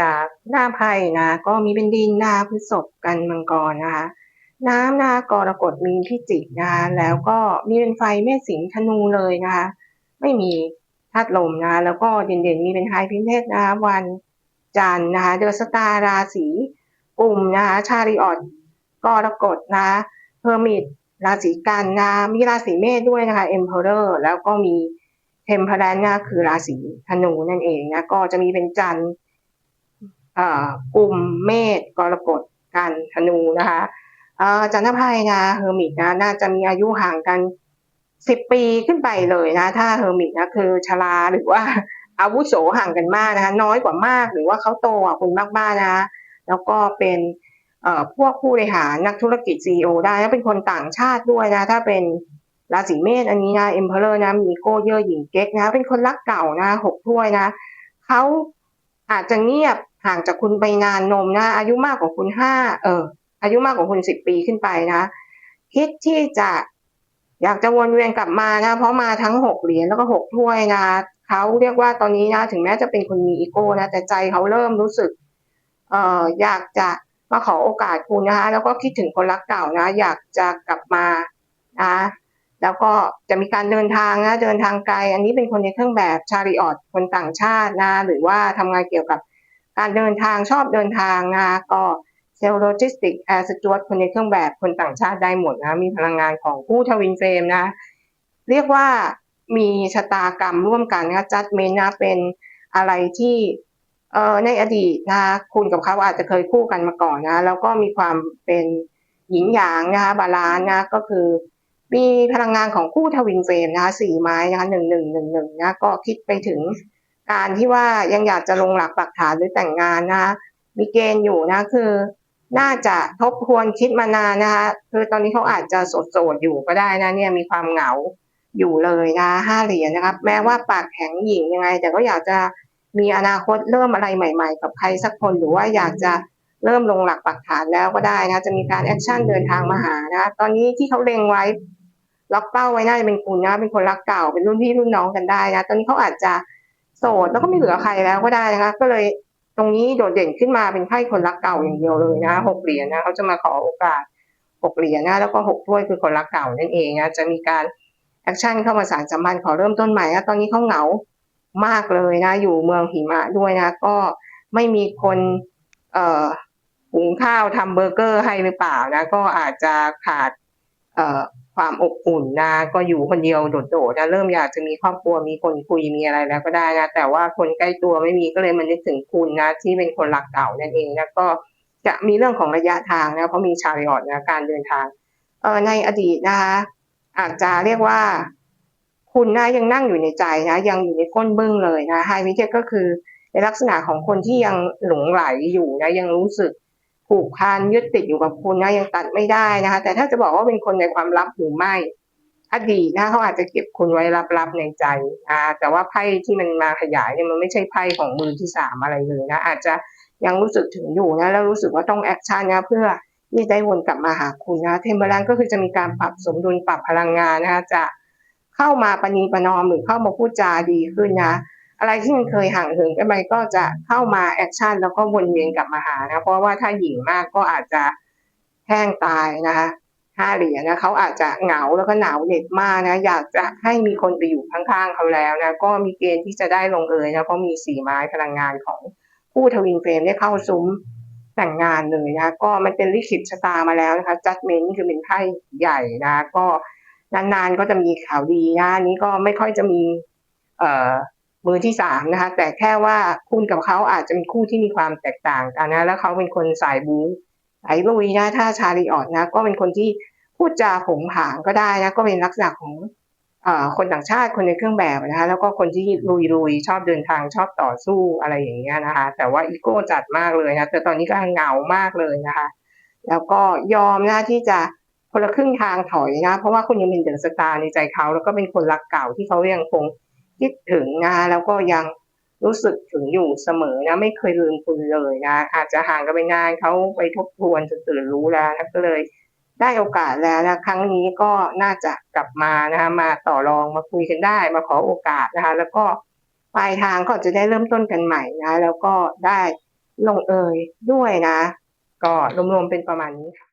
จากหน้าไพ่นะก็มีเป็นดินนาพฤษภกันมังกรนะคะ น้ำนากรกฎมีพิจิกนะคะแล้วก็มีเป็นไฟเมษสิงห์ธนูเลยนะคะไม่มีธาตุลมนะคะแล้วก็เด่นๆมีเป็นไฮพินเทสนะคะวันจันนะคะเดอสตาราศีกลุ่มนะคะชาริออดกรกฎนะคะเพอร์มิดราศีกันนะมีราศีเมษด้วยนะคะเอ็มเพอเรอร์แล้วก็มีเทมเพลนนะคือราศีธนูนั่นเองนะก็จะมีเป็นจันทร์ กลุ่มเมษกรกฎกันธนูนะคะจันทไพ่นะเฮอร์มิตนะน่าจะมีอายุห่างกันสิบปีขึ้นไปเลยนะ ถ้าเฮอร์มิตนะคือชราหรือว่าอาวุโสห่างกันมากนะคะน้อยกว่ามากหรือว่าเขาโตกว่าคุณมากๆนะคะแล้วก็เป็นพวกผู้บริหารนักธุรกิจซีอได้แล้วเป็นคนต่างชาติด้วยนะ ถ้าเป็นราศีเมษอันนี้นะเอ็มเพลเลอร์นะมีโก้เยอหญิงเก๊กนะ เป็นคนรักเก่านะหกถ้วยนะเขาอาจจะเงียบ ห่างจากคุณไปนานนมนะ อายุมากกว่าคุณห้าเออ อายุมากกว่าคุณสิบปีขึ้นไปนะคิดที่จะอยากจะวนเวียนกลับมานะ เพราะมาทั้งหกเหรียญแล้วก็หกถ้วยนะเขาเรียกว่าตอนนี้นะ ถึงแม้จะเป็นคนมีอีโก้นะ แต่ใจเขาเริ่มรู้สึก เอ่ออยากจะมาขอโอกาสคุณนะคะ แล้วก็คิดถึงคนรักเก่านะ อยากจะกลับมานะแล้วก็จะมีการเดินทางนะเดินทางไกล อันนี้เป็นคนในเครื่องแบบชาริออตคนต่างชาตินะ หรือว่าทำงานเกี่ยวกับ การเดินทางชอบเดินทางนะก็เซลล์โลจิสติกแอร์สจวตคนในเครื่องแบบคนต่างชาติได้หมดนะ มีพลังงานของผู้ทวินเฟรมนะ เรียกว่ามีชะตากรรมร่วมกันนะจัดเมนนะเป็นอะไรที่เอ่อในอดีตนะคุณกับเขาอาจจะเคยคู่กันมาก่อนนะ แล้วก็มีความเป็นหญิงหยางนะคะบาลานนะก็คือ มีพลังงานของคู่ทวินเฟรมนะคะสี่ไม้นะคะหนึ่งหนึ่งหนึ่งหนึ่งนะก็คิดไปถึง การที่ว่ายังอยากจะลงหลักปักฐานหรือแต่งงานนะคะมีเกณฑ์อยู่นะคือ น่าจะทบทวนคิดมานานนะคะคือตอนนี้เขาอาจจะโสดๆอยู่ก็ได้นะเนี่ยมีความเหงาอยู่เลยนะห้าเหรียญนะครับ แม้ว่าปากแข็งหญิงยังไง แต่ก็อยากจะมีอนาคตเริ่มอะไรใหม่ ๆ กับใครสักคนหรือว่าอยากจะเริ่มลงหลักปักฐานแล้วก็ได้นะจะมีการแอคชั่นเดินทางมาหานะตอนนี้ที่เขาเล็งไว้ล็อกเป้าไว้น่าจะเป็นคุณนะเป็นคนรักเก่าเป็นรุ่นพี่รุ่นน้องกันได้นะ ตอนนี้เขาอาจจะ โสดแล้วก็ไม่เหลือใครแล้วก็ได้นะคะ ก็เลยตรงนี้โดดเด่นขึ้นมาเป็นไพ่คนรักเก่าอย่างเดียวเลยนะหกเหรียญนะเขาจะมาขอโอกาสหกเหรียญนะแล้วก็หกถ้วยคือคนรักเก่านั่นเองนะจะมีการแอคชั่นเข้ามาสารสัมพันธ์ขอเริ่มต้นใหม่นะตอนนี้เขาเหงามากเลยนะ อยู่เมืองหิมะด้วยนะ ก็ไม่มีคนเอ่อหุงข้าวทำเบอร์เกอร์ให้หรือเปล่านะ ก็อาจจะขาด ความอบอุ่นนะก็อยู่คนเดียวโดดๆนะเริ่มอยากจะมีครอบครัวมีคนคุยมีอะไรแล้วก็ได้นะแต่ว่าคนใกล้ตัวไม่มีก็เลยมันนึกถึงคุณนะที่เป็นคนรักเก่านั่นเองนะก็จะมีเรื่องของระยะทางนะเพราะมีชาริออตนะการเดินทางเออในอดีตนะคะอาจจะเรียกว่า คุณนะยังนั่งอยู่ในใจนะยังอยู่ในก้นบึ้งเลยนะไฮวิเทก็คือในลักษณะของคนที่ยังหลงไหลอยู่นะยังรู้สึก ผูกพันยึดติดอยู่กับคุณนะยังตัดไม่ได้นะคะ แต่ถ้าจะบอกว่าเป็นคนในความลับหรือไม่อดีตนะเขาอาจจะเก็บคุณไว้ลับๆในใจอ่าแต่ว่าไพ่ที่มันมาขยายเนี่ยมันไม่ใช่ไพ่ของมือที่สามอะไรเลยนะอาจจะยังรู้สึกถึงอยู่นะแล้วรู้สึกว่าต้องแอคชั่นนะเพื่อที่จะได้วนกลับมาหาคุณนะเทมเบอรันก็คือจะมีการปรับสมดุลปรับพลังงานนะคะจะเข้ามาปณีประนอมหรือเข้ามาพูดจาดีขึ้นนะ อะไรที่มันเคยห่างเหินกันไปก็จะเข้ามาแอคชั่นแล้วก็วนเวียนกลับมาหานะเพราะว่าถ้าหญิงมากก็อาจจะแห้งตายนะคะห้าเหรียญนะเขาอาจจะเหงาแล้วก็หนาวเหน็บมากนะอยากจะให้มีคนไปอยู่ข้างๆเขาแล้วนะก็มีเกณฑ์ที่จะได้ลงเอยนะเพราะมีสีไม้พลังงานของผู้ทวินเฟรมได้เข้าซุ้มแต่งงานเลยนะก็มันเป็นลิขิตชะตามาแล้วนะคะจัดเมนต์คือเป็นไพ่ใหญ่นะก็นานๆก็จะมีข่าวดีนะนนี้ก็ไม่ค่อยจะมี เอ่อ มือที่สามนะคะ แต่แค่ว่าคุณกับเขาอาจจะเป็นคู่ที่มีความแตกต่างกันนะ แล้วเขาเป็นคนสายบู๊สายลุยนะถ้าชาลีออดนะ ก็เป็นคนที่พูดจาผงผางก็ได้นะ ก็เป็นลักษณะของอคนต่างชาติคนในเครื่องแบบนะคะ แล้วก็คนที่ลุยลุยชอบเดินทางชอบต่อสู้อะไรอย่างเงี้ยนะคะ แต่ว่าอีโก้จัดมากเลยนะแต่ตอนนี้ก็เหงามากเลยนะคะ แล้วก็ยอมนะที่จะคนละครึ่งทางถอยนะ เพราะว่าคุณยังเป็นเดอะสตาร์ในใจเขา แล้วก็เป็นคนรักเก่าที่เขายังคง คิดถึงนะแล้วก็ยังรู้สึกถึงอยู่เสมอนะไม่เคยลืมคุณเลยนะอาจจะห่างกันไปนานเขาไปทบทวนจนตื่นรู้แล้วนะก็เลยได้โอกาสแล้วนะครั้งนี้ก็น่าจะกลับมานะคะมาต่อรองมาคุยกันได้มาขอโอกาสนะคะ แล้วก็ปลายทางก็จะได้เริ่มต้นกันใหม่นะ แล้วก็ได้ลงเอยด้วยนะ ก็รวมๆเป็นประมาณนี้ค่ะ